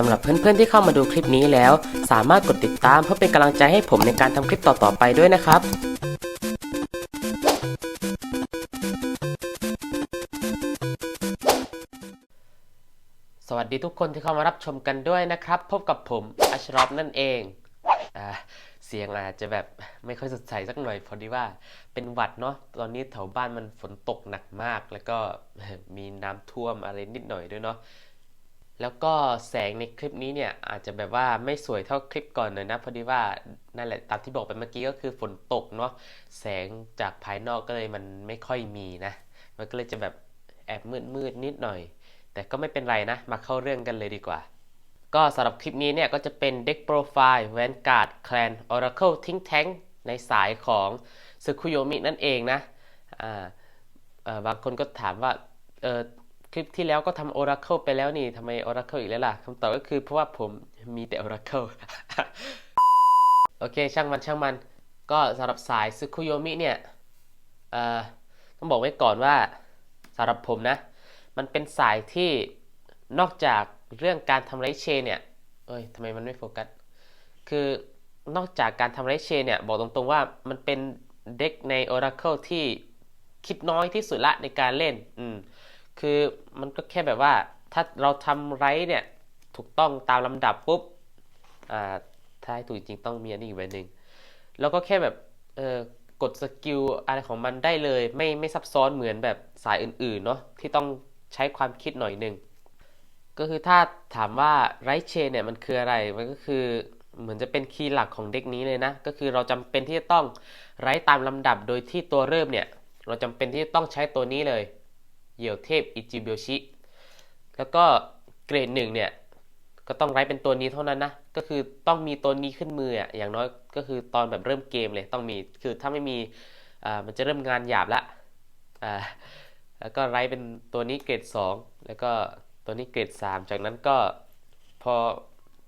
สำหรับเพื่อนๆที่เข้ามาดูคลิปนี้แล้ว สามารถกดติดตามเพื่อเป็นกำลังใจให้ผมในการทำคลิปต่อๆไปด้วยนะครับสวัสดีทุกคนที่เข้ามารับชมกันด้วยนะครับ พบกับผมอัชรอฟนั่นเองอเสียงอาจจะแบบไม่ค่อยสดใสสักหน่อยพอดีว่าเป็นหวัดเนาะตอนนี้แถวบ้านมันฝนตกหนักมาก แล้วก็มีน้ำท่วมอะไรนิดหน่อยด้วยเนาะ แล้วก็แสงในคลิปนี้เนี่ยอาจจะแบบว่าไม่สวยเท่าคลิปก่อนเลยนะพอดีว่านั่นแหละตามที่บอกไปเมื่อกี้ก็คือฝนตกเนาะแสงจากภายนอกก็เลยมันไม่ค่อยมีนะ มันก็เลยจะแบบแอบมืดมืดๆนิดหน่อย แต่ก็ไม่เป็นไรนะ มาเข้าเรื่องกันเลยดีกว่า ก็สำหรับคลิปนี้เนี่ยก็จะเป็น Deck Profile Vanguard Clan Oracle ทิ้งแท้งในสายของ s u k u y o m i นั่นเองนะอ่าบางคนก็ถามว่าเออ คลิปที่แล้วก็ทำ Oracle ไปแล้วนี่ทำไม Oracle อีกแล้วล่ะคำตอบก็คือเพราะว่าผมมีแต่ Oracle โอเค ช่างมันช่างมัน ก็สำหรับสาย s u k u y o m i เนี่ยเอ่อต้องบอกไว้ก่อนว่าสำหรับผมนะ มันเป็นสายที่นอกจากเรื่องการทำไรเชเนี่ยเอ้ยทำไมมันไม่โฟกัส คือนอกจากการทำไรเชเนี่ย บอกตรงๆว่ามันเป็นเด็กใน Oracle ที่คิดน้อยที่สุดละในการเล่น อืม คือมันก็แค่แบบว่าถ้าเราทำไรเนี่ยถูกต้องตามลำดับปุ๊บอ่าถ้าให้ถูกจริงต้องมีอันนี้อีกใบหนึ่งแล้วก็แค่แบบเออกดสกิลอะไรของมันได้เลย ไม่ไม่ซับซ้อนเหมือนแบบสายอื่นๆเนาะที่ต้องใช้ความคิดหน่อยหนึ่งก็คือถ้าถามว่าไรเชนเนี่ยมันคืออะไรมันก็คือเหมือนจะเป็นคีย์หลักของเด็กนี้เลยนะ ก็คือเราจำเป็นที่จะต้องไรตามลำดับโดยที่ตัวเริ่มเนี่ย เราจำเป็นที่จะต้องใช้ตัวนี้เลย เหยี่ยวเทพอิจิเบลชิแล้วก็เกรดหนึ่งเนี่ยก็ต้องไรเป็นตัวนี้เท่านั้นนะ ก็คือต้องมีตัวนี้ขึ้นมืออะอย่างน้อยก็คือตอนแบบเริ่มเกมเลยต้องมีคือถ้าไม่มีอ่ามันจะเริ่มงานหยาบละอ่าแล้วก็ไรเป็นตัวนี้เกรด 2 แล้วก็ตัวนี้เกรด 3 จากนั้นก็พอ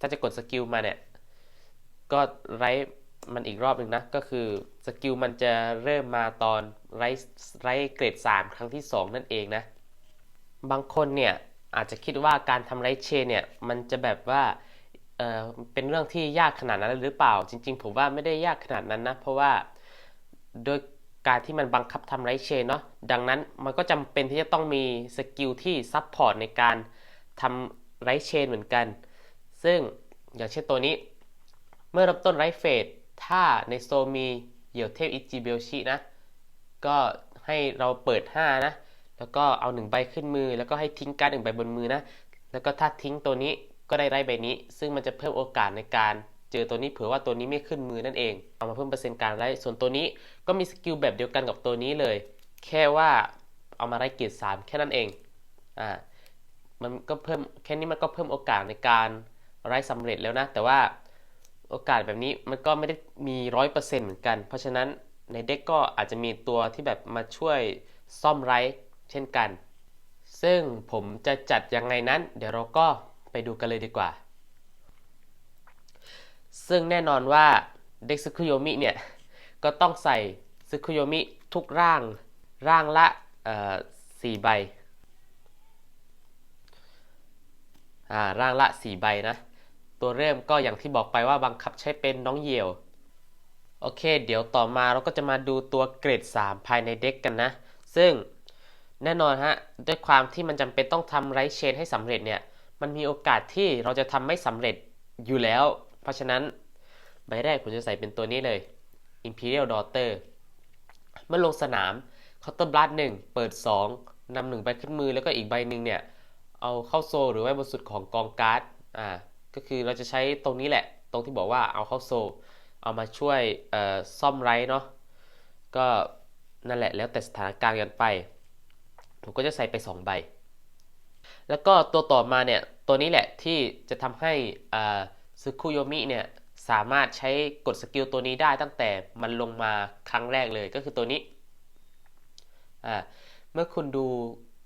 ถ้าจะกดสกิลมาเนี่ยก็ไรมันอีกรอบหนึ่งนะ ก็คือสกิลมันจะเริ่มมาตอน ไรไรเกรด 3 ครั้งที่ 2 นั่นเองนะ บางคนเนี่ยอาจจะคิดว่าการทำไรเชนเนี่ยมันจะแบบว่าเออเป็นเรื่องที่ยากขนาดนั้นหรือเปล่า จริง ๆ ผมว่าไม่ได้ยากขนาดนั้นนะ เพราะว่าโดยการที่มันบังคับทำไรเชนเนาะดังนั้นมันก็จำเป็นที่จะต้องมีสกิลที่ซับพอร์ตในการทำไรเชนเหมือนกัน ซึ่งอย่างเช่นตัวนี้ เมื่อเริ่มต้นไรเฟสถ้าในโซมีเหยี่ยวเทพอิจิเบลชินะ ก็ให้เราเปิด 5 นะ แล้วก็เอา1ใบขึ้นมือ แล้วก็ให้ทิ้งการ์ดหนึ่งใบบนมือนะ แล้วก็ถ้าทิ้งตัวนี้ก็ได้ไรใบนี้ ซึ่งมันจะเพิ่มโอกาสในการเจอตัวนี้เผื่อว่าตัวนี้ไม่ขึ้นมือนั่นเอง เอามาเพิ่มเปอร์เซ็นต์การไล่ส่วนตัวนี้ก็มีสกิลแบบเดียวกันกับตัวนี้เลย แค่ว่าเอามาไล่เกียรติสามแค่นั้นเอง อ่า มันก็เพิ่มแค่นี้มันก็เพิ่มโอกาสในการไล่สำเร็จแล้วนะ แต่ว่าโอกาสแบบนี้มันก็ไม่ได้มีร้อยเปอร์เซ็นต์เหมือนกัน เพราะฉะนั้น ในเด็กก็อาจจะมีตัวที่แบบมาช่วยซ่อมไร้เช่นกัน ซึ่งผมจะจัดยังไงนั้น เดี๋ยวเราก็ไปดูกันเลยดีกว่า ซึ่งแน่นอนว่าเด็กซึคุโยมิเนี่ย ก็ต้องใส่ซึคุโยมิทุกร่างร่างละสี่ใบอ่าร่างละสี่ใบนะ ตัวเริ่มก็อย่างที่บอกไปว่าบังคับใช้เป็นน้องเหยี่ยว โอเค เดี๋ยวต่อมาเราก็จะมาดูตัวเกรด 3 ภายในเด็กกันนะ ซึ่งแน่นอนฮะ ด้วยความที่มันจำเป็นต้องทำไรเชนให้สำเร็จเนี่ย มันมีโอกาสที่เราจะทำไม่สำเร็จอยู่แล้ว เพราะฉะนั้นใบแรกผมจะใส่เป็นตัวนี้เลย Imperial Daughter เมื่อลงสนาม Counter Blast 1 เปิด 2นำหนึ่งใบขึ้นมือแล้วก็อีกใบหนึ่งเนี่ย เอาเข้าโซหรือไว้บนสุดของกองการ์ด อ่า ก็คือเราจะใช้ตรงนี้แหละ ตรงที่บอกว่าเอาเข้าโซ เอามาช่วยซ่อมไร้เนาะก็นั่นแหละแล้วแต่สถานการณ์กันไป ผมก็จะใส่ไป2ใบ แล้วก็ตัวต่อมาเนี่ย ตัวนี้แหละที่จะทำให้ซึคุโยมิเนี่ย สามารถใช้กดสกิลตัวนี้ได้ตั้งแต่มันลงมาครั้งแรกเลยก็คือตัวนี้ เมื่อคุณดู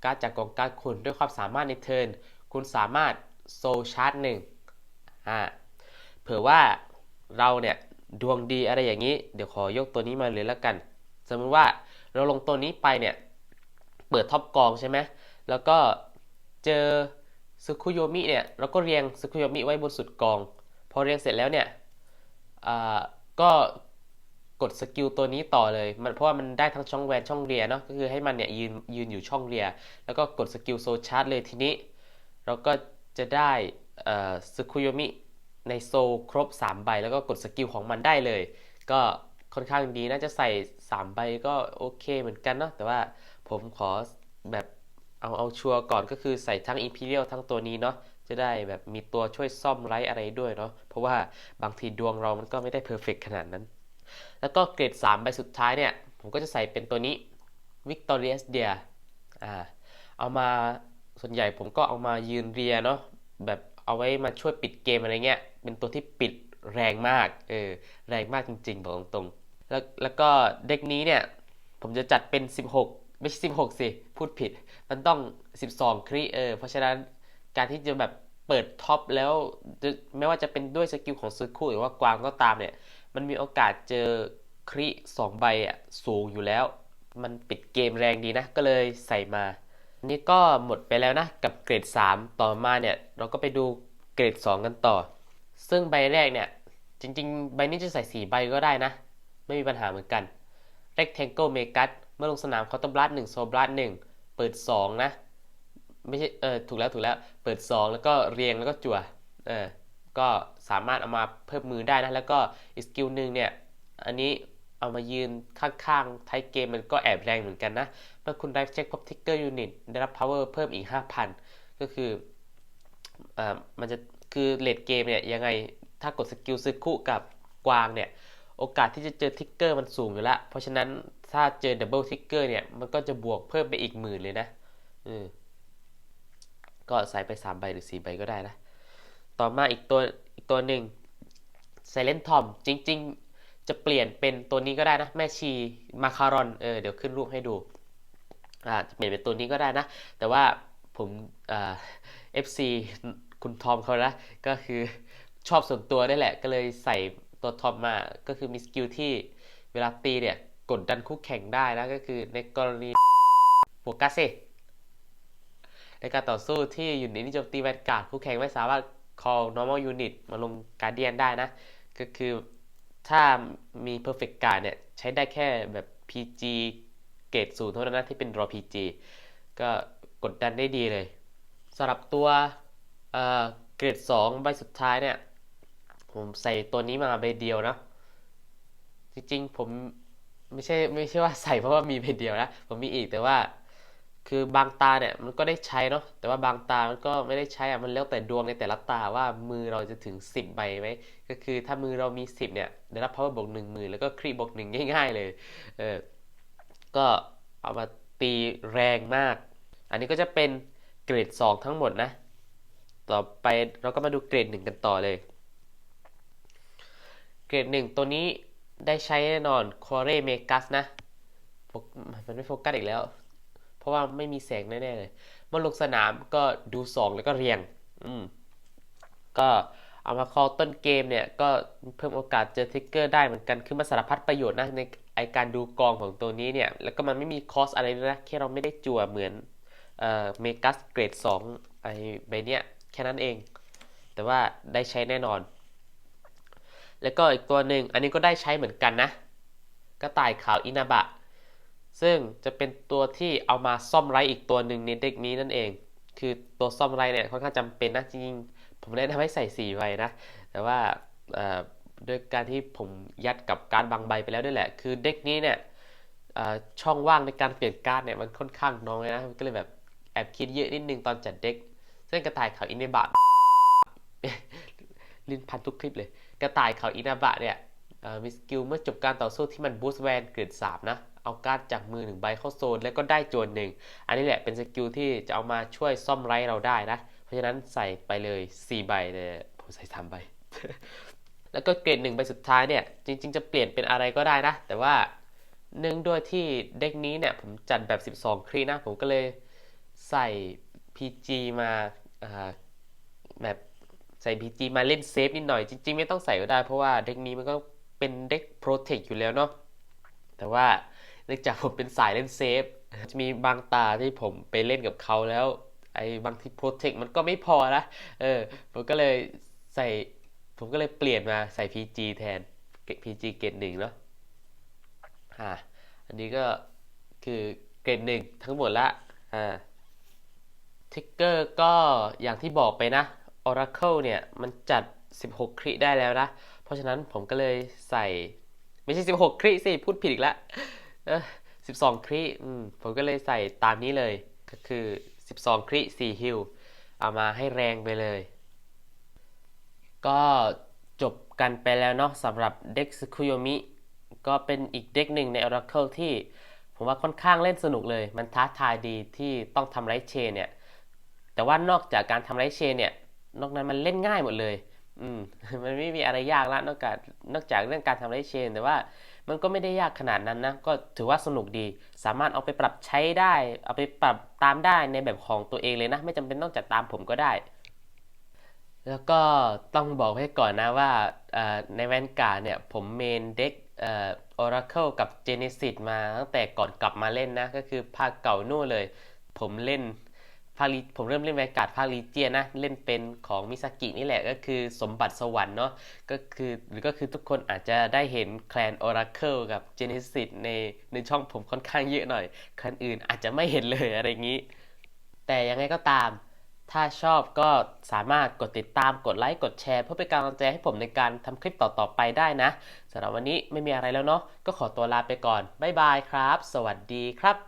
การจากกองการคุณด้วยความสามารถในเทิร์นคุณสามารถโซชาร์จหนึ่งเผื่อว่าเราเนี่ย ดวงดีอะไรอย่างนี้ เดี๋ยวขอยกตัวนี้มาเลยล้วกัน สมมติว่าเราลงตัวนี้ไปเนี่ย เปิดท็อปกองใช่ไหมแล้วก็เจอซึคุโยมิเนี่ย เราก็เรียงซึคุโยมิไว้บนสุดกอง พอเรียงเสร็จแล้วเนี่ยก็กดสกิลตัวนี้ต่อเลยมันเพราะว่ามันได้ทั้งช่องแวนช่องเรียเนาะก็คือให้มันเนี่ยยืนยืนอยู่ช่องเรีย แล้วก็กดสกิลโซชาร์จเลยทีนี้ เราก็จะได้ซึคุโยมิ ในโซครบ 3 ใบ แล้วก็กดสกิลของมันได้เลย ก็ค่อนข้างดีน่าจะใส่ 3 ใบก็โอเคเหมือนกันเนาะแต่ว่าผมขอแบบเอาเอาชัวร์ก่อนก็คือใส่ทั้ง Imperial ทั้งตัวนี้เนาะจะได้แบบมีตัวช่วยซ่อมไรอะไรด้วยเนาะเพราะว่าบางทีดวงเรามันก็ไม่ได้เพอร์เฟกขนาดนั้น แล้วก็เกรด 3 ใบสุดท้ายเนี่ย ผมก็จะใส่เป็นตัวนี้ Victorious Deer อ่าเอามาส่วนใหญ่ผมก็เอามายืนเรียเนาะแบบ เอาไว้มาช่วยปิดเกมอะไรเงี้ย เป็นตัวที่ปิดแรงมาก เออ แรงมากจริงๆ บอกตรงๆ แล้วแล้วก็เด็กนี้เนี่ย ผมจะจัดเป็น 16 ไม่ใช่ 16 สิ พูดผิด มันต้อง 12 ครีเออ เพราะฉะนั้นการที่จะแบบเปิดท็อปแล้ว ไม่ว่าจะเป็นด้วยสกิลของซึคุหรือว่ากวางก็ตามเนี่ย มันมีโอกาสเจอครีสองใบอะสูงอยู่แล้ว มันปิดเกมแรงดีนะ ก็เลยใส่มา นี่ก็หมดไปแล้วนะกับเกรด 3 ต่อมาเนี่ยเราก็ไปดูเกรด 2 กันต่อ ซึ่งใบแรกเนี่ยจริง ๆ ใบนี้จะใส่ 4 ใบก็ได้นะ ไม่มีปัญหาเหมือนกัน Rectangle m e g a เมื่อลงสนามเคาน์เตอร์บลัด1โซบลัด1เปิด 2 นะ ไม่ใช่เออถูกแล้วถูกแล้วเปิด 2 แล้วก็เรียงแล้วก็จั่วเออก็สามารถเอามาเพิ่มมือได้นะ แล้วก็อีกสกิลหนึ่งเนี่ยอันนี้ เอามายืนข้างๆท้ายเกมมันก็แอบแรงเหมือนกันนะ เมื่อคุณได้เช็คพบทิกเกอร์ยูนิตได้รับ power เพิ่มอีก 5,000 ก็คืออ่ามันจะคือเลดเกมเนี่ยยังไงถ้ากดสกิลซึคุกับกวางเนี่ย โอกาสที่จะเจอทิกเกอร์มันสูงอยู่แล้ว เพราะฉะนั้นถ้าเจอดับเบิลทิกเกอร์เนี่ย มันก็จะบวกเพิ่มไปอีกหมื่นเลยนะอืมก็ใส่ไป 3 ใบหรือ 4 ใบก็ได้นะ ต่อมาอีกตัวอีกตัวหนึ่ง Silent Tom จริง ๆ จะเปลี่ยนเป็นตัวนี้ก็ได้นะแม่ชีมาคารอนเออเดี๋ยวขึ้นรูปให้ดูอ่าจะเปลี่ยนเป็นตัวนี้ก็ได้นะ แต่ว่าผมเอ่า FC คุณทอมเขานะก็คือชอบส่วนตัวนี่แหละ ก็เลยใส่ตัวทอมมาก็คือมีสกิลที่เวลาตีเนี่ยกดดันคู่แข่งได้นะก็คือในกรณีโฟกัสเซในการต่อสู้ที่อยู่ในนิจมตีแวนการ์ดคู่แข่งไม่สามารถ call normal unit มาลงการเดียนได้นะ ก็คือ ถ้ามี perfect card เนี่ย ใช้ได้แค่แบบ PG เกรดศูนย์เท่านั้นนะที่เป็น draw PG ก็กดดันได้ดีเลยสำหรับตัวเกรด2ใบสุดท้ายเนี่ย ผมใส่ตัวนี้มาใบเดียวนะ จริงๆ ผมไม่ใช่ไม่ใช่ว่าใส่เพราะว่ามีใบเดียวนะ ผมมีอีกแต่ว่า คือบางตาเนี่ยมันก็ได้ใช้เนาะแต่ว่าบางตามันก็ไม่ได้ใช้อะมันแล้วแต่ดวงในแต่ละตาว่ามือเราจะถึง 10ใบไหมก็คือถ้ามือเรามี 10เนี่ยได้รับ power บวกหนึ่งหมื่นแล้วก็ครีบวกหนึ่งง่ายๆเลยเออก็เอามาตีแรงมาก อันนี้ก็จะเป็นเกรด 2 ทั้งหมดนะ ต่อไปเราก็มาดูเกรด 1 กันต่อเลย เกรด 1 ตัวนี้ได้ใช้แน่นอนคอเรเมกัสนะ มันไม่โฟกัสอีกแล้ว เพราะว่าไม่มีแสงแน่ๆเลยเมื่อลงสนามก็ดู2แล้วก็เรียง อืม ก็เอามาคอต้นเกมเนี่ย ก็เพิ่มโอกาสเจอทิกเกอร์ได้เหมือนกัน คือมาสารพัดประโยชน์นะในไอการดูกองของตัวนี้เนี่ย แล้วก็มันไม่มีคอสอะไรนะ แค่เราไม่ได้จั่วเหมือนเอ่อเมกัสเกรด2ไอใบเนี้ยแค่นั้นเอง แต่ว่าได้ใช้แน่นอน แล้วก็อีกตัวหนึ่งอันนี้ก็ได้ใช้เหมือนกันนะ กระต่ายขาวอินาบะ ซึ่งจะเป็นตัวที่เอามาซ่อมไรอีกตัวหนึ่งในเด็กนี้นั่นเอง คือตัวซ่อมไรเนี่ยค่อนข้างจำเป็นนะจริงๆผมแนะนำให้ใส่4ใบนะ แต่ว่าด้วยการที่ผมยัดกับการบางใบไปแล้วด้วยแหละ คือเด็กนี้เนี่ยช่องว่างในการเปลี่ยนการ์ดเนี่ยมันค่อนข้างน้อยนะก็เลยแบบแอบคิดเยอะนิดนึงตอนจัดเด็กซึ่งกระต่ายขาวอินาบะลิ้นพันทุกคลิปเลย กระต่ายขาวอินาบะเนี่ยมีสกิลเมื่อจบการต่อสู้ที่มันบูสต์แวนเกรด3นะเอาการ์ดจากมือหนึ่งใบเข้าโซน แล้วก็ได้โจนหนึ่ง อันนี้แหละเป็นสกิลที่จะเอามาช่วยซ่อมไรเราได้นะ เพราะฉะนั้นใส่ไปเลย 4 ใบเลยผมใส่ 3 ใบ แล้วก็เกรดหนึ่งใบสุดท้ายเนี่ย จริง ๆ จะเปลี่ยนเป็นอะไรก็ได้นะ แต่ว่าเนื่องด้วยที่เด็กนี้เนี่ยผมจัดแบบ 12 ครีนะ ผมก็เลยใส่ PG มาแบบใส่ PG มาเล่นเซฟนิดหน่อย จริง ๆ ไม่ต้องใส่ก็ได้เพราะว่าเด็กนี้มันก็เป็นเด็กโปรเทคอยู่แล้วเนาะแต่ว่า เนื่องจากผมเป็นสายเล่นเซฟ จะมีบางตาที่ผมไปเล่นกับเขาแล้ว ไอ้บางที Protect มันก็ไม่พอนะ เออ ผมก็เลยใส่ ผมก็เลยเปลี่ยนมาใส่ PG แทน PG เกรดหนึ่งเนาะ อ่า อันนี้ก็คือเกรดหนึ่งทั้งหมดละ อ่า ทิกเกอร์ก็อย่างที่บอกไปนะ Oracle เนี่ย มันจัด 16 คริได้แล้วนะ เพราะฉะนั้นผมก็เลยใส่ ไม่ใช่ 16 คริสิ พูดผิดอีกแล้ว เออ12คริผมก็เลยใส่ตามนี้เลย ก็คือ 12 คริ4ฮิลเอามาให้แรงไปเลย ก็จบกันไปแล้วเนาะสำหรับเด็ก Tsukuyomi ก็เป็นอีกเด็กหนึ่งใน Oracle ที่ผมว่าค่อนข้างเล่นสนุกเลย มันท้าทายดีที่ต้องทำไรเชนเนี่ย แต่ว่านอกจากการทำไรเชนเนี่ย นอกนั้นมันเล่นง่ายหมดเลย อืม มันไม่มีอะไรยากละนอกจากนอกจากเรื่องการทำไรเชน แต่ว่า มันก็ไม่ได้ยากขนาดนั้นนะ ก็ถือว่าสนุกดี สามารถเอาไปปรับใช้ได้ เอาไปปรับตามได้ในแบบของตัวเองเลยนะ ไม่จำเป็นต้องจัดตามผมก็ได้ แล้วก็ต้องบอกให้ก่อนนะว่าในแวนการ์เนี่ยผมเมนเด็กเอ่อ Oracle กับ Genesis มาตั้งแต่ก่อนกลับมาเล่นนะ ก็คือภาคเก่านู่นเลย ผมเล่น ภาคลีผมเริ่มเล่นแวการ์ดภาคลีเจียนะ เล่นเป็นของมิซากินี่แหละก็คือสมบัติสวรรค์เนาะก็คือหรือก็คือทุกคนอาจจะได้เห็นแคลน Oracle กับ Genesis ในในช่องผมค่อนข้างเยอะหน่อยแคลนอื่นอาจจะไม่เห็นเลยอะไรอย่างนี้ แต่ยังไงก็ตามถ้าชอบก็สามารถกดติดตามกดไลค์กดแชร์ เพื่อเป็นกำลังใจให้ผมในการทำคลิปต่อๆไปได้นะสำหรับวันนี้ไม่มีอะไรแล้วเนาะก็ขอตัวลาไปก่อน บ๊ายบายครับ สวัสดีครับ